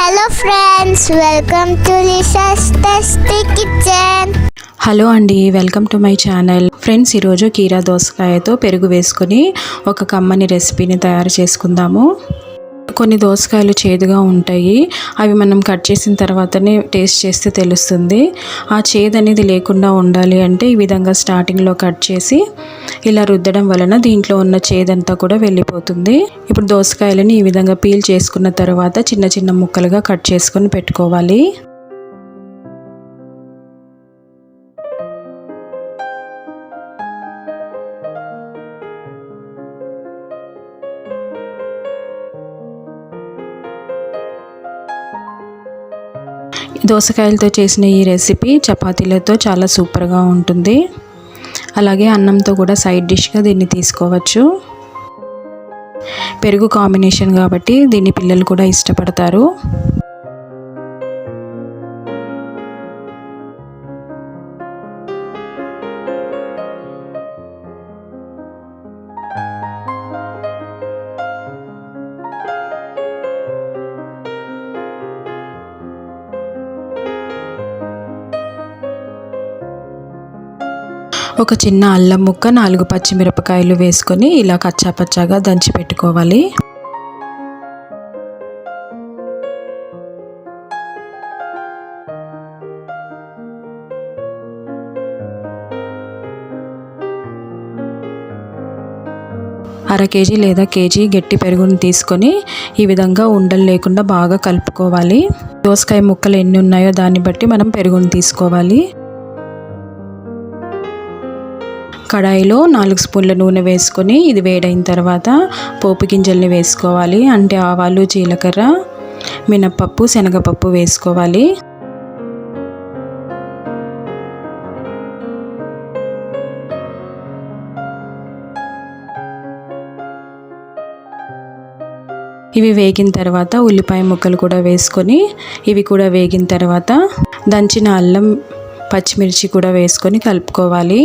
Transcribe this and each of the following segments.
Hello friends welcome to Lisa's tasty kitchen hello అండి welcome to my channel. Friends ఈరోజు కీరా దోసకాయతో పెరుగు వేసుకొని ఒక కమ్మని రెసిపీని తయారు చేసుకుందాము. కొన్ని దోసకాయలు చేదుగా ఉంటాయి. అవి మనం కట్ చేసిన తర్వాతనే టేస్ట్ చేస్తే తెలుస్తుంది. ఆ చేదు అనేది లేకుండా ఉండాలి అంటే ఈ విధంగా స్టార్టింగ్లో కట్ చేసి ఇలా రుద్దడం వలన దీంట్లో ఉన్న చేదంతా కూడా వెళ్ళిపోతుంది. ఇప్పుడు దోసకాయలని ఈ విధంగా పీల్ చేసుకున్న తర్వాత చిన్న చిన్న ముక్కలుగా కట్ చేసుకొని పెట్టుకోవాలి. దోసకాయలతో చేసిన ఈ రెసిపీ చపాతీలతో చాలా సూపర్గా ఉంటుంది. అలాగే అన్నంతో కూడా సైడ్ డిష్గా దీన్ని తీసుకోవచ్చు. పెరుగు కాంబినేషన్ కాబట్టి దీన్ని పిల్లలు కూడా ఇష్టపడతారు. ఒక చిన్న అల్లం ముక్క నాలుగు పచ్చిమిరపకాయలు వేసుకొని ఇలా కచ్చాపచ్చాగా దంచి పెట్టుకోవాలి. అర కేజీ లేదా కేజీ గట్టి పెరుగును తీసుకొని ఈ విధంగా ఉండలు లేకుండా బాగా కలుపుకోవాలి. దోసకాయ ముక్కలు ఎన్ని ఉన్నాయో దాన్ని బట్టి మనం పెరుగును తీసుకోవాలి. కడాయిలో నాలుగు స్పూన్ల నూనె వేసుకొని ఇది వేడైన తర్వాత పోపు గింజల్ని వేసుకోవాలి అంటే ఆవాలు జీలకర్ర మినప్పప్పు శనగపప్పు వేసుకోవాలి. ఇవి వేగిన తర్వాత ఉల్లిపాయ ముక్కలు కూడా వేసుకొని ఇవి కూడా వేగిన తర్వాత దంచిన అల్లం పచ్చిమిర్చి కూడా వేసుకొని కలుపుకోవాలి.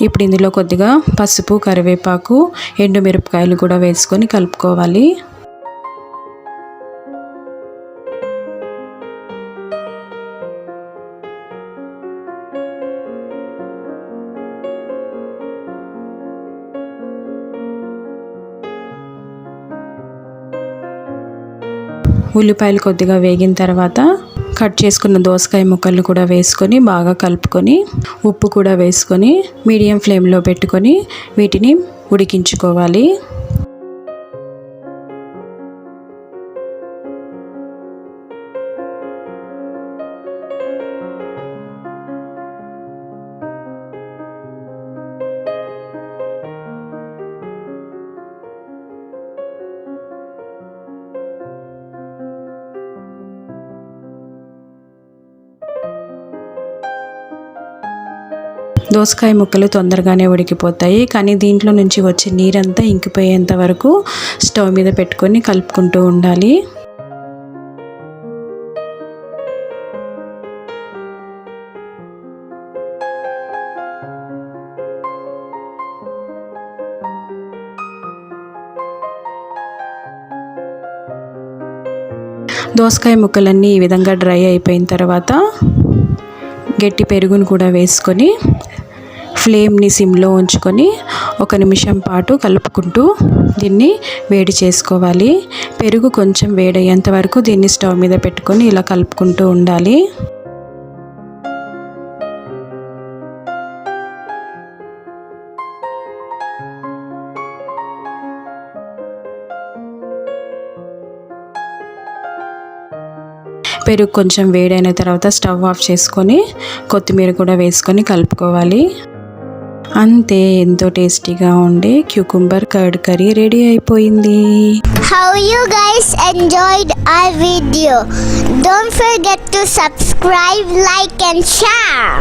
ఇప్పుడు ఇందులో కొద్దిగా పసుపు కరివేపాకు ఎండుమిరపకాయలు కూడా వేసుకొని కలుపుకోవాలి. ఉల్లిపాయలు కొద్దిగా వేగిన తర్వాత కట్ చేసుకున్న దోసకాయ ముక్కలు కూడా వేసుకొని బాగా కలుపుకొని ఉప్పు కూడా వేసుకొని మీడియం ఫ్లేమ్లో పెట్టుకొని వీటిని ఉడికించుకోవాలి. దోసకాయ ముక్కలు తొందరగానే ఉడికిపోతాయి. కానీ దీంట్లో నుంచి వచ్చే నీరంతా ఇంకిపోయేంత వరకు స్టవ్ మీద పెట్టుకొని కలుపుకుంటూ ఉండాలి. దోసకాయ ముక్కలన్నీ ఈ విధంగా డ్రై అయిపోయిన తర్వాత గట్టి పెరుగును కూడా వేసుకొని ఫ్లేమ్ని సిమ్లో ఉంచుకొని ఒక నిమిషం పాటు కలుపుకుంటూ దీన్ని వేడి చేసుకోవాలి. పెరుగు కొంచెం వేడయ్యేంత వరకు దీన్ని స్టవ్ మీద పెట్టుకొని ఇలా కలుపుకుంటూ ఉండాలి. పెరుగు కొంచెం వేడైన తర్వాత స్టవ్ ఆఫ్ చేసుకొని కొత్తిమీర కూడా వేసుకొని కలుపుకోవాలి. అంతే ఎంతో టేస్టీగా ఉండే క్యూకుంబర్ కర్డ్ కర్రీ రెడీ అయిపోయింది. How you guys enjoyed I video don't forget to subscribe like and share